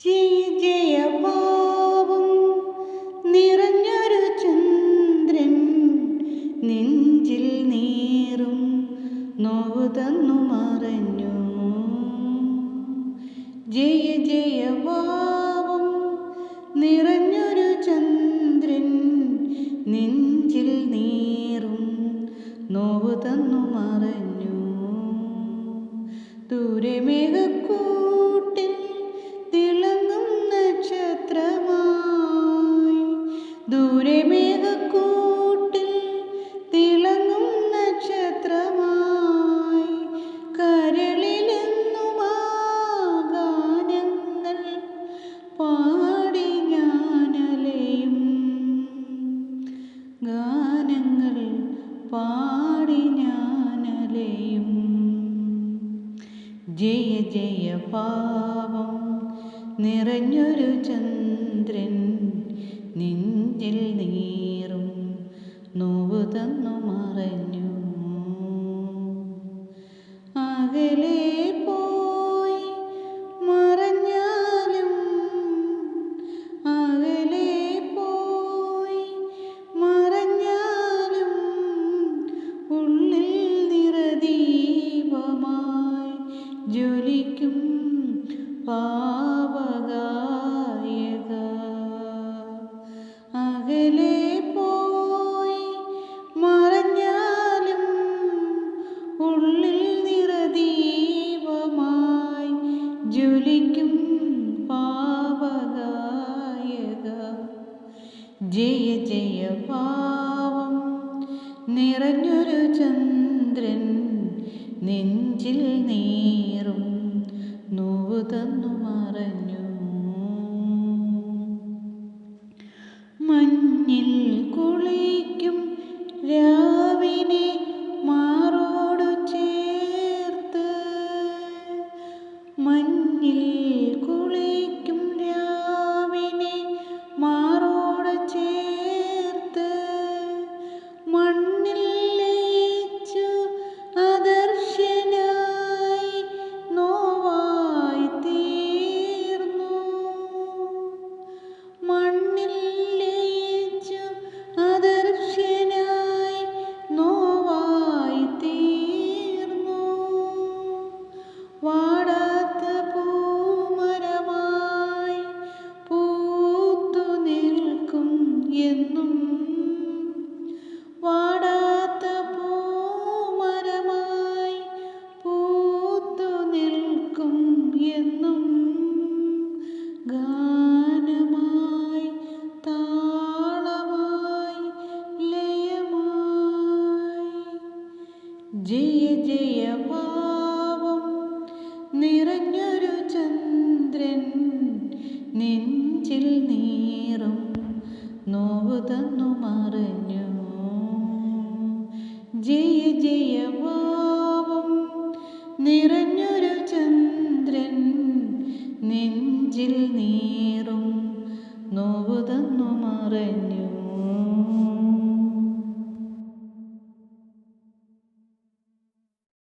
ജയ ജയ ഭാവം നിറഞ്ഞൊരു ചന്ദ്രൻ നെഞ്ചിൽ നീറും നോവ് തന്നു മറഞ്ഞു. ജയ ജയ ഭാവം നിറഞ്ഞൊരു ചന്ദ്രൻ നെഞ്ചിൽ നീറും നോവ് തന്നു മറഞ്ഞു. ദൂരെ ദൂരെ മേഘക്കൂട്ടിൽ തിളങ്ങും നക്ഷത്രമായി. കരളിലെന്നും ആ ഗാനങ്ങൾ പാടി ഞാനലയും. ഗാനങ്ങൾ പാടി ഞാനലയും. ജയ ജയ പാവം നിറഞ്ഞൊരു ചന്ദ്രൻ നെഞ്ചിൽ നീറും നോവ് തന്നു മറഞ്ഞു. അകലെ പോയി മറഞ്ഞാലും അകലെ പോയി മറഞ്ഞാലും ഉള്ളിൽ നിറദീപമായി ജ്വലിക്കും പാവഗായക ജയ പാവം. നിറഞ്ഞൊരു ചന്ദ്രൻ നെഞ്ചിൽ നീറും. നോവ് തന്നു മറഞ്ഞു. മഞ്ഞിൽ കുളിക്കും രാവിനെ മാറോടു ജയ ജയ ഭാവം നിറഞ്ഞൊരു ചന്ദ്രൻ നെഞ്ചിൽ നീറും. നോവ് തന്നു മറഞ്ഞു. ജയ ജയ ഭാവം